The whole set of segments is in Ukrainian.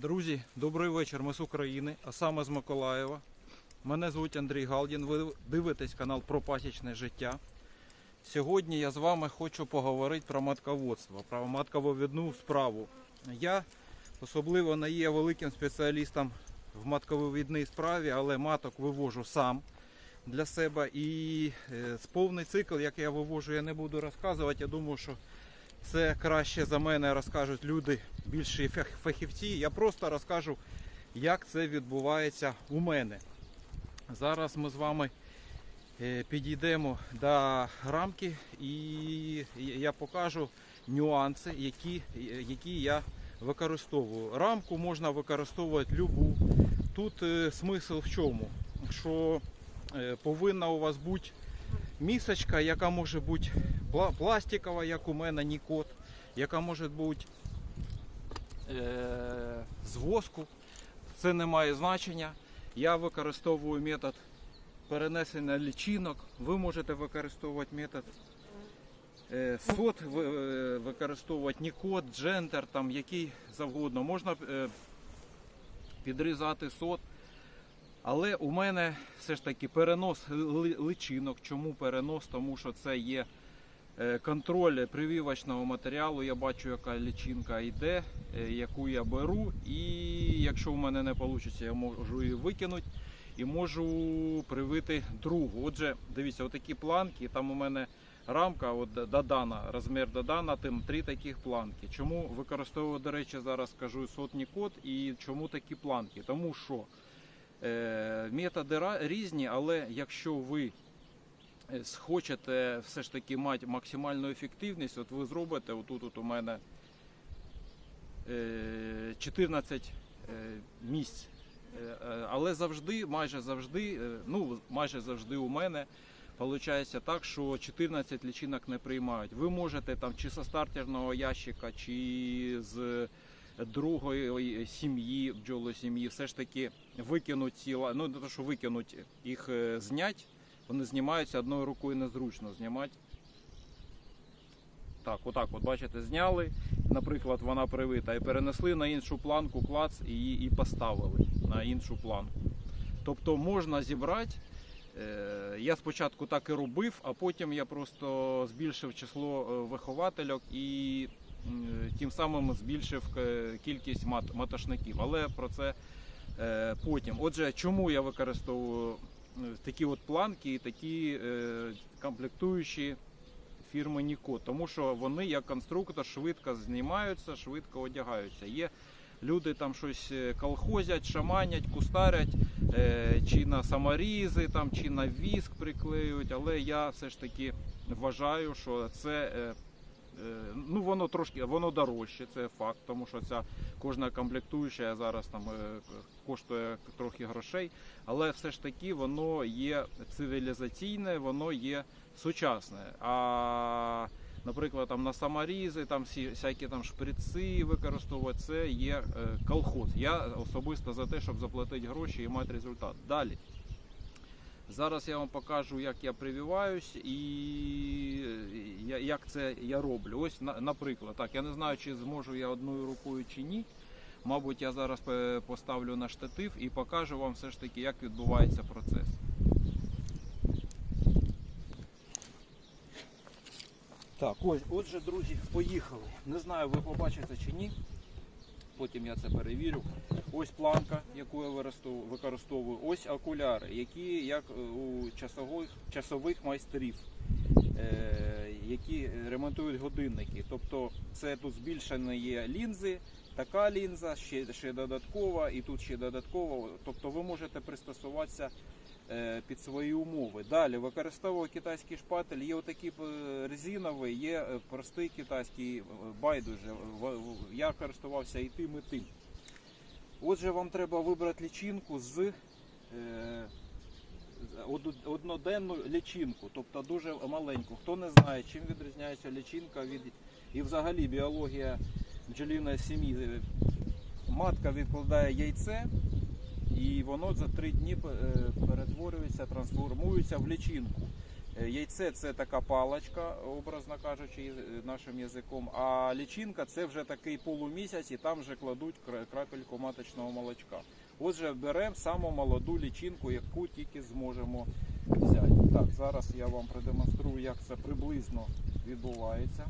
Друзі, добрий вечір. Ми з України, а саме з Миколаєва. Мене звуть Андрій Галдін. Ви дивитесь канал про пасічне життя. Сьогодні я з вами хочу поговорити про матководство, про маткововідну справу. Я особливо не є великим спеціалістом в маткововідній справі, але маток вивожу сам для себе. І е, повний цикл, як я вивожу, я не буду розказувати. Я думаю, що це краще за мене розкажуть люди, більші фахівці. Я просто розкажу, як це відбувається у мене. Зараз ми з вами е, підійдемо до рамки і я покажу нюанси, які, які я використовую. Рамку можна використовувати любу. Тут е, смисл в чому? Що е, повинна у вас бути місочка, яка може бути пластикова, як у мене Нікот, яка може бути е- з воску. Це не має значення. Я використовую метод перенесення лічинок. Ви можете використовувати метод е, сот, е, використовувати Нікот, Джентер, там який завгодно. Можна е, підрізати сот. Але у мене все ж таки перенос личинок. Чому перенос? Тому що це є контроль прививочного матеріалу. Я бачу, яка личинка йде, е, яку я беру. І якщо у мене не вийде, я можу її викинути і можу привити другу. Отже, дивіться, отакі планки. Там у мене рамка, от додана, розмір додана, тим три таких планки. Чому використовую, до речі, зараз скажу сотні код і чому такі планки? Тому що Е, Методи різні, але якщо ви е, хочете все ж таки мати максимальну ефективність, от ви зробите, отут от у мене е, 14 е, місць. Е, е, Але завжди, майже завжди, е, ну майже завжди у мене виходить так, що 14 лічинок не приймають. Ви можете там чи зі стартерного ящика, чи з другої сім'ї, бджолосім'ї, все ж таки викинуть ці ну не то, що викинуть, їх е, знять, вони знімаються одною рукою незручно знімати. Так, отак, от бачите, зняли. Наприклад, вона привита і перенесли на іншу планку клац і і поставили на іншу планку. Тобто можна зібрати. Е, Я спочатку так і робив, а потім я просто збільшив число е, виховательок і м, тим самим збільшив е, кількість мат- матошників. Але про це е, потім. Отже, чому я використовую е, такі от планки такі е, комплектуючі фірми Ніко? Тому що вони як конструктор швидко знімаються, швидко одягаються. Є люди там щось е, колхозять, шаманять, кустарять, е, чи на саморізи, там, чи на віск приклеюють, але я все ж таки вважаю, що це. Е, Ну, воно трошки воно дорожче, це факт, тому що ця кожна комплектуюча зараз там е, коштує трохи грошей, але все ж таки воно є цивілізаційне, воно є сучасне. А наприклад, там на саморізи, там всі всякі там шприци використовувати, це є е, колхоз. Я особисто за те, щоб заплатити гроші і мати результат. Далі. Зараз я вам покажу, як я прививаюсь і як це я роблю. Ось, наприклад, так, я не знаю, чи зможу я одною рукою чи ні. Мабуть, я зараз поставлю на штатив і покажу вам все ж таки, як відбувається процес. Так, ось, отже, друзі, поїхали. Не знаю, ви побачите чи ні. Потім я це перевірю. Ось планка, яку я використовую. Ось окуляри, які як е, у часових, часових майстрів, е, які ремонтують годинники. Тобто це тут збільшені є лінзи, така лінза, ще, ще додаткова, і тут ще додаткова. Тобто ви можете пристосуватися е, під свої умови. Далі використовую китайський шпатель. Є отакий е, резиновий, є простий китайський байдуже. Я користувався і тим, і тим. Отже, вам треба вибрати лічинку з е, одноденну лічинку, тобто дуже маленьку. Хто не знає, чим відрізняється лічинка від і взагалі біологія бджоліної сім'ї. Е, Матка відкладає яйце, і воно за три дні е, перетворюється, трансформується в лічинку. Е, Яйце це така паличка, образно кажучи, нашим язиком. А лічинка це вже такий полумісяць, і там вже кладуть крапельку маточного молочка. Отже, беремо саму молоду лічинку, яку тільки зможемо взяти. Так, зараз я вам продемонструю, як це приблизно відбувається.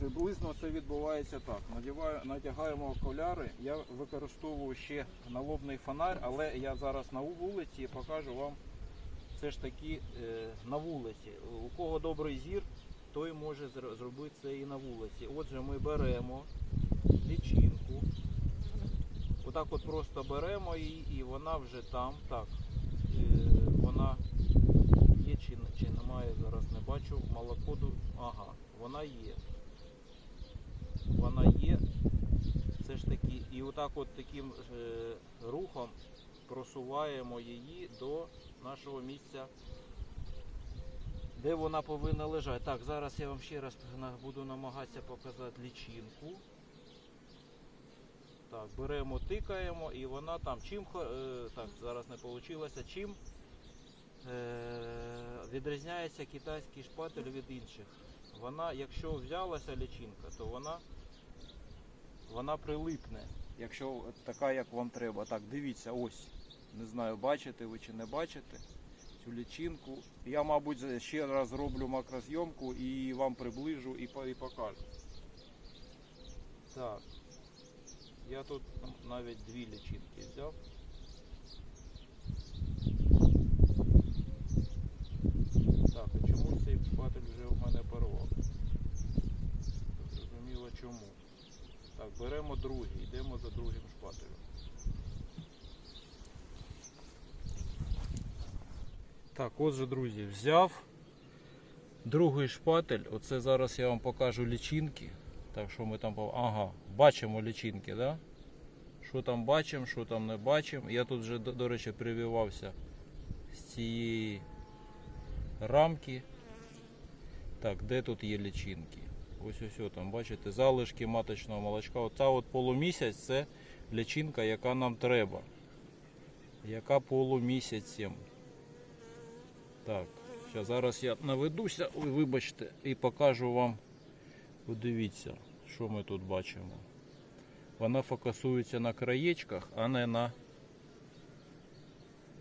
Приблизно це відбувається так. Надіваю, надягаємо окуляри. Я використовую ще налобний фонарь, але я зараз на вулиці покажу вам все ж таки е, на вулиці. У кого добрий зір, той може зробити це і на вулиці. Отже, ми беремо лічинку. Отак от просто беремо її і вона вже там. Так, е, вона є чи, чи немає, зараз не бачу. Молокоду. Ага, вона є. Вона є. Все ж таки, і отак от таким е, рухом просуваємо її до нашого місця, де вона повинна лежати. Так, зараз я вам ще раз буду намагатися показати лічинку. Так, беремо, тикаємо і вона там чим е, так, зараз не вийшло. Чим е, відрізняється китайський шпатель від інших? Вона, якщо взялася лічинка, то вона, вона прилипне. Якщо така, як вам треба. Так, дивіться, ось. Не знаю, бачите ви чи не бачите цю лічинку. Я, мабуть, ще раз зроблю макрозйомку і вам приближу і, покажу. Так. Я тут навіть дві лічинки взяв. Так, а чому цей шпатель вже у мене порвав? Зрозуміло чому. Так, беремо другий, йдемо за другим шпателем. Так, отже, друзі, взяв другий шпатель. Оце зараз я вам покажу лічинки. Так, що ми там Ага, бачимо лічинки, да? Що там бачимо, що там не бачимо. Я тут вже, до, до речі, прививався з цієї рамки. Так, де тут є лічинки? Ось ось ось там, бачите, залишки маточного молочка. Оця от полумісяць це лічинка, яка нам треба. Яка полумісяцем. Так, щас, зараз я наведуся, ой, вибачте, і покажу вам. Подивіться, що ми тут бачимо. Вона фокусується на краєчках, а не на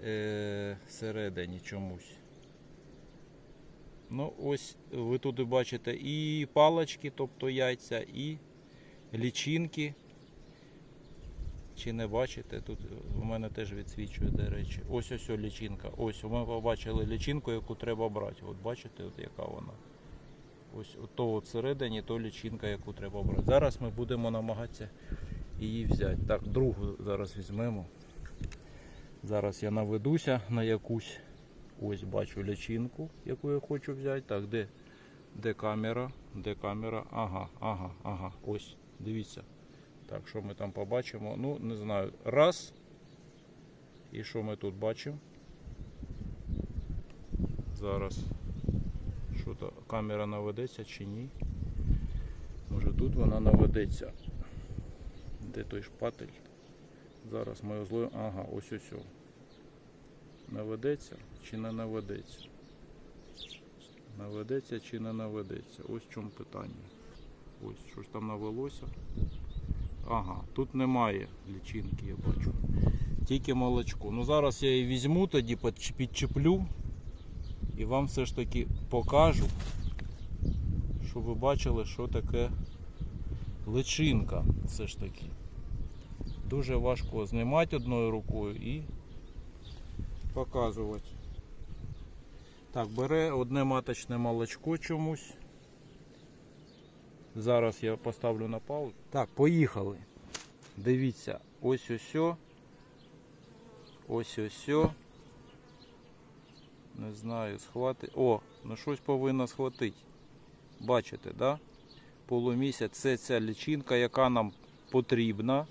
е, середині чомусь. Ну, ось ви тут бачите і палочки, тобто яйця, і лічинки. Чи не бачите? Тут у мене теж відсвічує, до речі. Ось ось ось лічинка. Ось ми побачили лічинку, яку треба брати. От бачите, от яка вона. Ось то от всередині, то лічинка, яку треба брати. Зараз ми будемо намагатися її взяти. Так, другу зараз візьмемо. Зараз я наведуся на якусь. Ось бачу лічинку, яку я хочу взяти. Так, де, де камера? Де камера? Ага, ага, ага. Ось, дивіться. Так, що ми там побачимо? Ну, не знаю. Раз. І що ми тут бачимо? Зараз. Що то камера наведеться чи ні? Може тут вона наведеться. Де той шпатель? Зараз ми злою. Ага, ось ось. ось. Наведеться чи не наведеться? Наведеться чи не наведеться? Ось в чому питання. Ось що ж там навелося. Ага, тут немає лічинки, я бачу. Тільки молочко. Ну зараз я її візьму, тоді підчеплю і вам все ж таки покажу, щоб ви бачили, що таке личинка. Все ж таки. Дуже важко знімати одною рукою і показувати. Так, бере одне маточне молочко чомусь. Зараз я поставлю на паузу. Так, поїхали. Дивіться, ось ось. Ось ось. Не знаю, схвати. О, ну щось повинно схватити. Бачите, да? Полумісяць це ця лічинка, яка нам потрібна.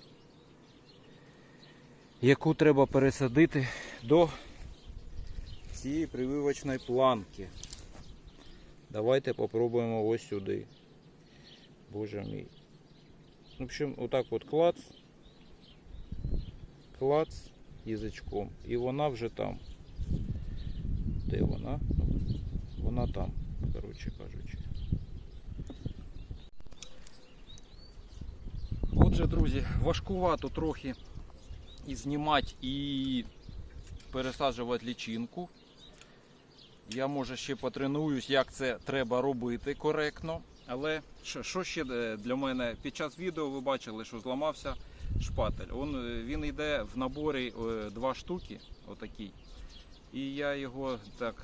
Яку треба пересадити до цієї прививочної планки. Давайте попробуємо ось сюди. Боже мій. В общем, отак от клац. Клац язичком. І вона вже там. Де вона там, коротше кажучи. Отже, друзі, важкувато трохи і знімати, і пересаджувати лічинку. Я може ще потренуюсь, як це треба робити коректно. Але що, ще е, для мене під час відео ви бачили, що зламався шпатель. Он, е, він йде в наборі е, два штуки, отакий. І я його так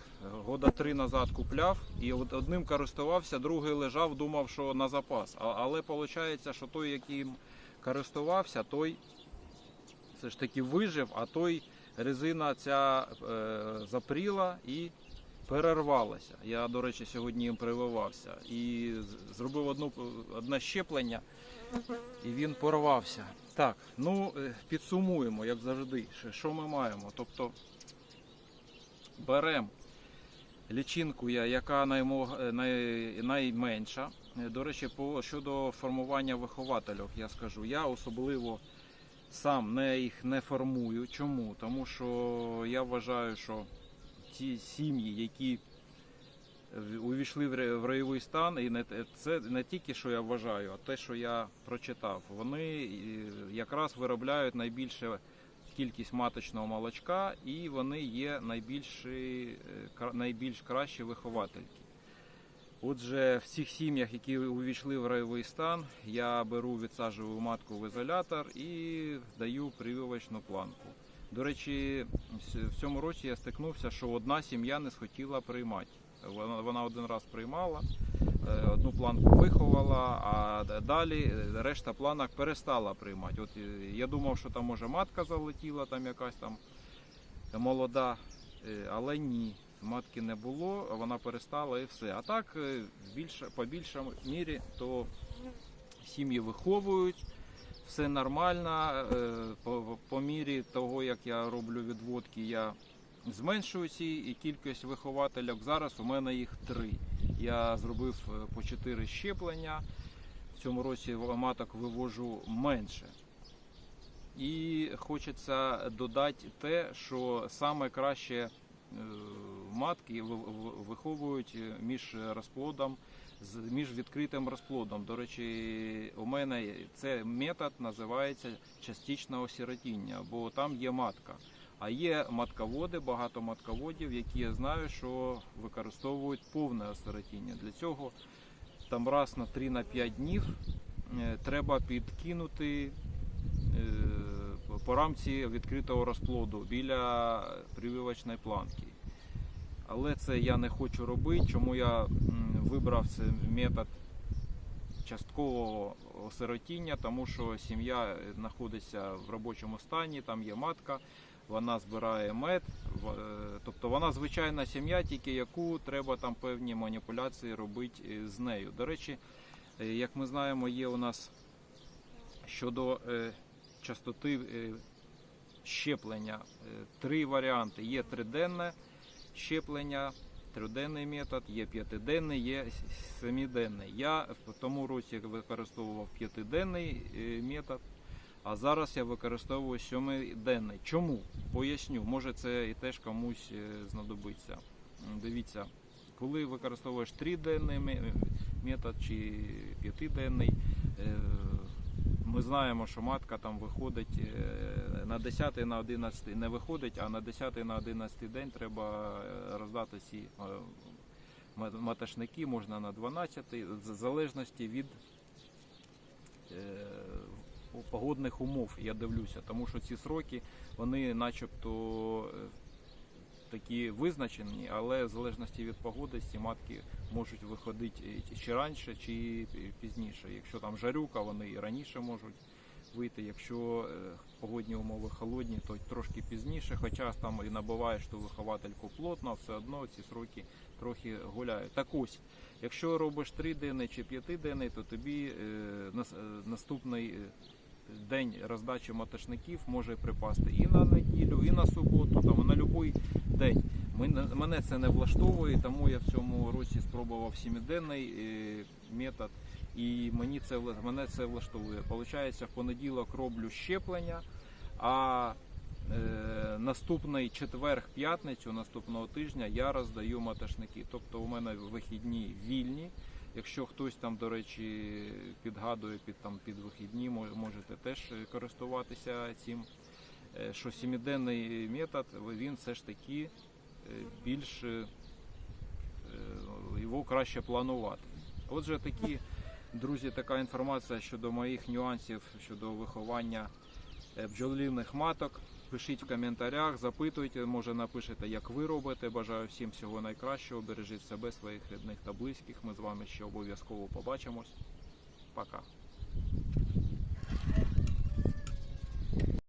года три назад купляв і одним користувався, другий лежав, думав, що на запас. А, але виходить, що той, яким користувався, той все ж таки вижив, а той резина ця е, запріла і перервалася. Я, до речі, сьогодні їм прививався і зробив одну, одне щеплення, і він порвався. Так, ну е, підсумуємо, як завжди, що- ми маємо. Тобто беремо лічинку, яка е, най, найменша. Е, До речі, по щодо формування вихователів, я скажу, я особливо сам не їх не формую. Чому? Тому що я вважаю, що ті сім'ї, які увійшли в райовий стан, і не це не тільки що я вважаю, а те, що я прочитав, вони якраз виробляють найбільше кількість маточного молочка, і вони є найбільші, е, найбільш кращі виховательки. Отже, в цих сім'ях, які увійшли в райовий стан, я беру відсаджую матку в ізолятор і даю прививочну планку. До речі, в цьому році я стикнувся, що одна сім'я не схотіла приймати. Вона, один раз приймала, е, одну планку виховала, а далі е, решта планок перестала приймати. От е, я думав, що там може матка залетіла, там якась там молода, але ні. Матки не було, вона перестала і все. А так, більше, по більшій мірі, то сім'ї виховують, все нормально. е, По, по мірі того, як я роблю відводки, я зменшую ці і кількість вихователів. Зараз у мене їх три. Я зробив е, по чотири щеплення. В цьому році маток вивожу менше. І хочеться додати те, що саме краще е, матки ви- ви- виховують між розплодом, між відкритим розплодом. До речі, у мене цей метод називається частичне осиротіння, бо там є матка. А є матководи, багато матководів, які я знаю, що використовують повне осиротіння. Для цього там раз на 3-5 днів е, треба підкинути е, по рамці відкритого розплоду біля прививочної планки. Але це я не хочу робити, чому я вибрав цей метод часткового осиротіння, тому що сім'я знаходиться в робочому стані, там є матка, вона збирає мед, е, тобто вона звичайна сім'я, тільки яку треба там певні маніпуляції робити з нею. До речі, е, як ми знаємо, є у нас щодо е, частоти щеплення три варіанти. Є триденне щеплення, триденний метод, є п'ятиденний, є семиденний. Я в тому році використовував п'ятиденний е, метод, а зараз я використовую сьомиденний. Чому? Поясню, може це і теж комусь е, знадобиться. Дивіться, коли використовуєш триденний метод чи п'ятиденний, е, ми знаємо, що матка там виходить е, на 10 на 11 не виходить, а на 10 на 11 день треба е, роздати ці е, маташники, можна на 12, в залежності від погодних умов, я дивлюся, тому що ці сроки вони начебто такі визначені, але в залежності від погоди ці матки можуть виходити чи раніше, чи пізніше. Якщо там жарюка, вони і раніше можуть вийти. Якщо е, погодні умови холодні, то трошки пізніше. Хоча там і набуваєш ту виховательку плотно, все одно ці сроки трохи гуляють. Так ось, якщо робиш триденний чи п'ятиденний, то тобі е, нас- е, наступний е, день роздачі матошників може припасти і на неділю, і на суботу, там, і на будь-який день. Мен- Мене це не влаштовує, тому я в цьому році спробував сімиденний е, метод, і мені це мене це влаштовує. Получається, в понеділок роблю щеплення, а Е, наступний четверг, п'ятницю, наступного тижня я роздаю маташники. Тобто у мене вихідні вільні. Якщо хтось там, до речі, підгадує під там під вихідні, можете теж користуватися цим. Е, Що сімиденний метод, він все ж таки більш е, його краще планувати. Отже, такі, друзі, така інформація щодо моїх нюансів щодо виховання е, бджолиних маток. Пишіть в коментарях, запитуйте, може напишете, як ви робите. Бажаю всім всього найкращого. Бережіть себе, своїх рідних та близьких. Ми з вами ще обов'язково побачимось. Пока.